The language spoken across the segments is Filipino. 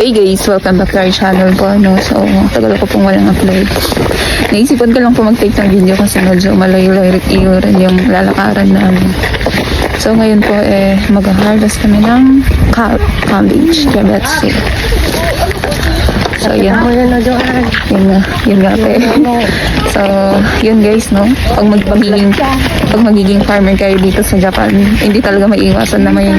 Hey guys, welcome back to our channel po. No? So, tagal ko pong walang upload. Naisipan ko lang po mag-take ng video kasi medyo malayo-layo rin yung lalakaran namin. So, ngayon po eh, mag-harvest kami ng ca- cabbage, cabbage. So, yun. Yun nga, yun nga pe. So, yun guys, no? Pag mag magiging, pag magiging farmer kayo dito sa Japan, hindi talaga maiiwasan na may...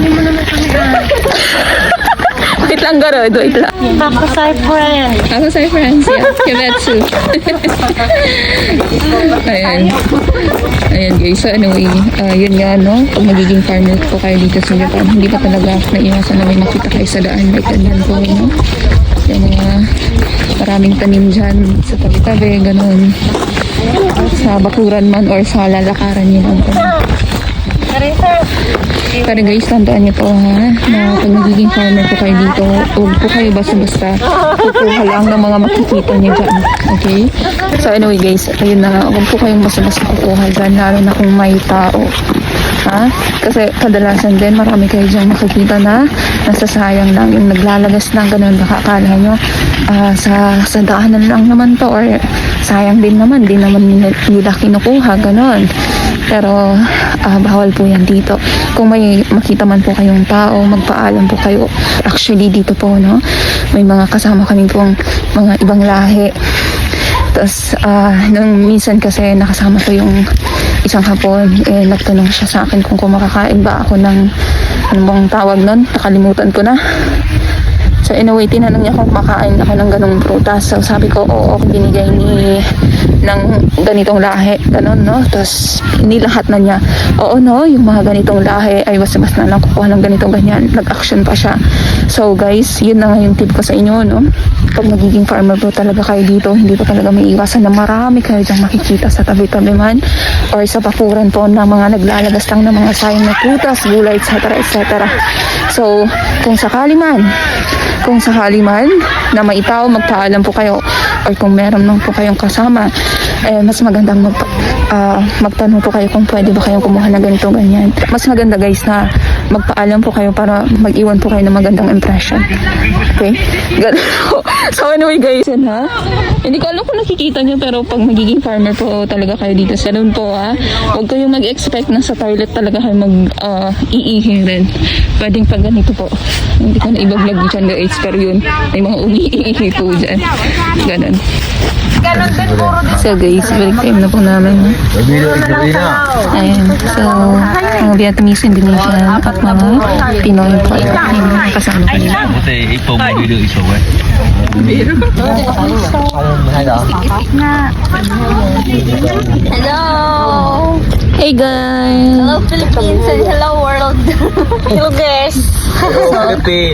wait lang, garo. Wait lang. Ako sa friend. Ako sa friends, yeah. Kimetsu. Ayan. Ayan guys. So anyway, uh, yun nga no. Pag magiging farmer po kayo dito sa Japan, hindi pa talaga naiwasan na may makita kayo sa daan. Like ganyan po, no? Yung mga maraming tanim dyan sa tabi-tabi, ganun. Sa bakuran man or sa lalakaran nyo lang po. Pero guys, tandaan niyo po ha, na pag nagiging farmer po kayo dito, huwag po kayo basta-basta kukuha lang ng mga makikita niyo dyan. Okay? So anyway guys, ayun na nga, huwag po kayong basta-basta kukuha dyan, lalo na kung may tao. Ha? Kasi kadalasan din, marami kayo dyan makikita na nasasayang lang, yung naglalagas lang, ganun, baka akala nyo, ah, sa, sa daanan lang naman to, or sayang din naman, di naman nila kinukuha, ganun. Pero ah, bawal po yan dito. Kung may makita man po kayong tao, magpaalam po kayo. Actually dito po, no, may mga kasama kami pong mga ibang lahi. Tapos, ah, nung minsan kasi nakasama ko yung isang hapon, eh, nagtanong siya sa akin kung kumakakain ba ako ng, ano bang tawag nun? Nakalimutan ko na. So in a way, tinanong niya kung kumakain ako ng ganong prutas. So sabi ko, oo, binigay ni ng ganitong lahi. Ganon, no? Tapos, hindi lahat na niya, oo, no, yung mga ganitong lahi ay basta-basta na lang kukuha ng ganitong ganyan. Nag-action pa siya. So guys, yun na nga yung tip ko sa inyo, no? Pag magiging farmer po talaga kayo dito, hindi po talaga may iwasan na marami kayo diyang makikita sa tabi-tabi man or sa bakuran po ng mga naglalagas lang ng mga sayang na prutas, gulay, etc. etc. So, kung sakali man, kung sakali man na may tao, magpaalam po kayo or kung meron lang po kayong kasama, eh, mas magandang mag, ah, magtanong po kayo kung pwede ba kayong kumuha ng ganito, ganyan. Mas maganda guys na magpaalam po kayo para mag-iwan po kayo ng magandang impression. Okay? Ganun. So anyway guys, yan ha. Hindi ko alam kung nakikita nyo pero pag magiging farmer po talaga kayo dito sa doon po ha. Huwag kayong mag-expect na sa toilet talaga kayo mag ah, iihi rin. Pwedeng pag ganito po. Hindi ko na ibablog dyan guys pero yun. May mga umiihi po dyan. Ganon. So guys, break time na po namin. Ayan. So, mga Vietnamese, Indonesian at mga Pinoy po. Mga kasama ko nila. Buti ito mo video iso eh. Hello! Hey guys! Hello Philippines and hello world! hello guys!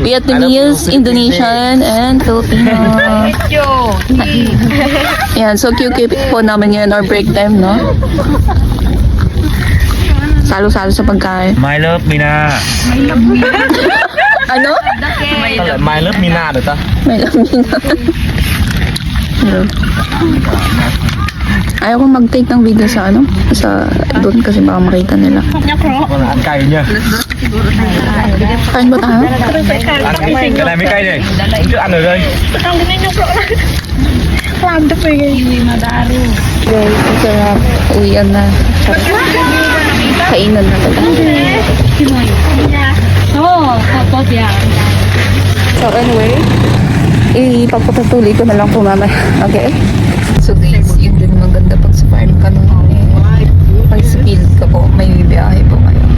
Vietnamese, Indonesian, and Filipino. Yan, so QQ po namin ngayon or break time, no? Salo-salo sa pagkain. My love Mina. Ano? My love Mina được ta? May lamig Ayaw ko mag-take ng video sa ano, sa doon kasi baka makita nila. Ăn cay nha. Kain ba tayo? Ăn cái này mới cay này. Hôm trước ăn rồi đây. Guys, ang sarap. Uwian na. Kainan na pala. Oh, tapos yan. So anyway, ipagpapatuloy ko na lang po mamaya. Okay? 5 ka nung may speed ka po. May biyahe po ngayon.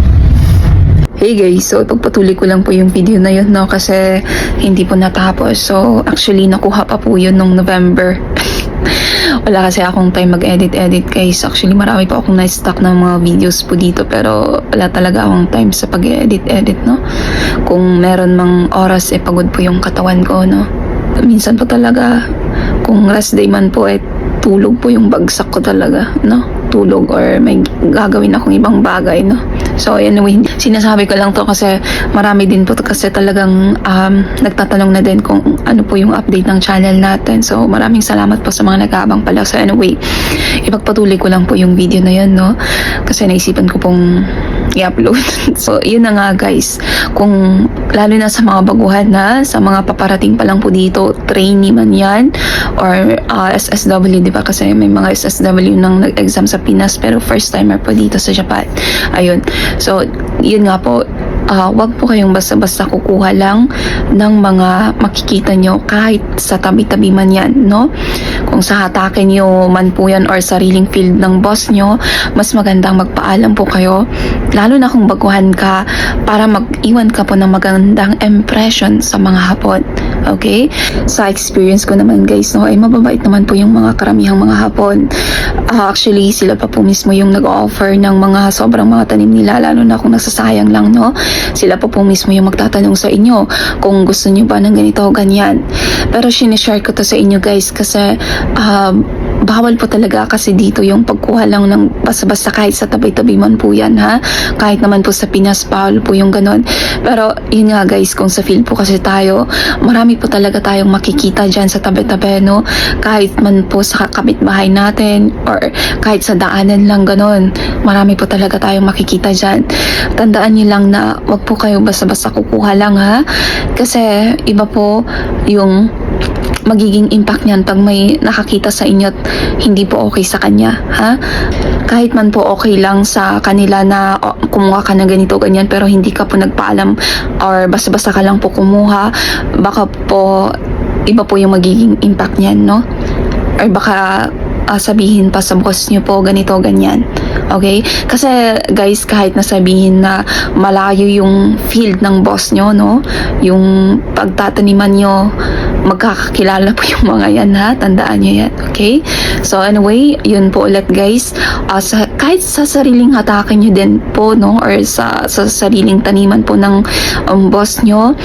Hey guys, so ipagpatuloy ko lang po yung video na yun no kasi hindi po natapos. So actually nakuha pa po yun nung November. Wala kasi akong time mag-edit-edit guys. Actually marami pa akong na-stock ng mga videos po dito pero wala talaga akong time sa pag-edit-edit no. Kung meron mang oras eh pagod po yung katawan ko no. Minsan po talaga kung rest day man po eh tulog po yung bagsak ko talaga, no? Tulog or may gagawin akong ibang bagay, no? So, anyway, sinasabi ko lang to kasi marami din po kasi talagang um, nagtatanong na din kung ano po yung update ng channel natin. So, maraming salamat po sa mga nag-aabang pala. So, anyway, ipagpatuloy ko lang po yung video na yun, no? Kasi naisipan ko pong i-upload. So, yun na nga guys. Kung lalo na sa mga baguhan na, sa mga paparating pa lang po dito, trainee man yan, or uh, SSW, di ba? Kasi may mga SSW nang nag-exam sa Pinas, pero first timer po dito sa Japan. Ayun. So, yun nga po, ah wag po kayong basta-basta kukuha lang ng mga makikita nyo kahit sa tabi-tabi man yan, no? Kung sa hatakin nyo man po yan or sariling field ng boss nyo, mas magandang magpaalam po kayo. Lalo na kung baguhan ka para mag-iwan ka po ng magandang impression sa mga hapon. Okay? Sa experience ko naman guys, no, ay mababait naman po yung mga karamihang mga hapon. Ah, actually, sila pa po mismo yung nag-offer ng mga sobrang mga tanim nila, lalo na kung nasasayang lang, no? Sila pa po mismo yung magtatanong sa inyo kung gusto nyo ba ng ganito o ganyan. Pero sinishare ko to sa inyo guys kasi ah, bawal po talaga kasi dito yung pagkuha lang ng basta-basta kahit sa tabi-tabi man po yan ha. Kahit naman po sa Pinas, bawal po yung ganun. Pero yun nga guys, kung sa field po kasi tayo, marami po talaga tayong makikita dyan sa tabi-tabi no. Kahit man po sa kapitbahay natin or kahit sa daanan lang ganun. Marami po talaga tayong makikita dyan. Tandaan niyo lang na wag po kayo basta-basta kukuha lang ha. Kasi iba po yung magiging impact niyan pag may nakakita sa inyo at hindi po okay sa kanya, ha? Kahit man po okay lang sa kanila na o, kumuha ka ng ganito, ganyan, pero hindi ka po nagpaalam or basta-basta ka lang po kumuha, baka po iba po yung magiging impact niyan, no? Or baka ah, sabihin pa sa boss niyo po ganito, ganyan. Okay? Kasi guys, kahit nasabihin na malayo yung field ng boss nyo, no? Yung pagtataniman nyo, magkakakilala po yung mga yan ha. Tandaan nyo yan. Okay? So anyway, yun po ulit guys. Ah, sa, kahit sa sariling hatakin nyo din po, no? Or sa, sa sariling taniman po ng um, boss nyo,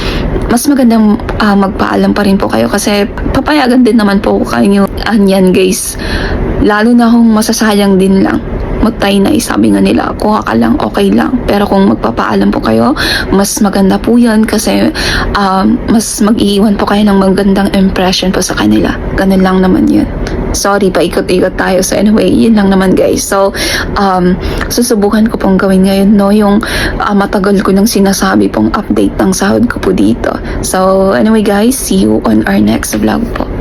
mas magandang ah, magpaalam pa rin po kayo kasi papayagan din naman po kayo anyan guys. Lalo na kung masasayang din lang magtay na sabi nga nila, kuha ka lang, okay lang. Pero kung magpapaalam po kayo, mas maganda po yan kasi um, mas mag-iiwan po kayo ng magandang impression po sa kanila. Ganun lang naman yun. Sorry, paikot-ikot tayo. So anyway, yun lang naman guys. So, um, susubukan ko pong gawin ngayon, no? Yung ah, matagal ko nang sinasabi pong update ng sahod ko po dito. So, anyway guys, see you on our next vlog po.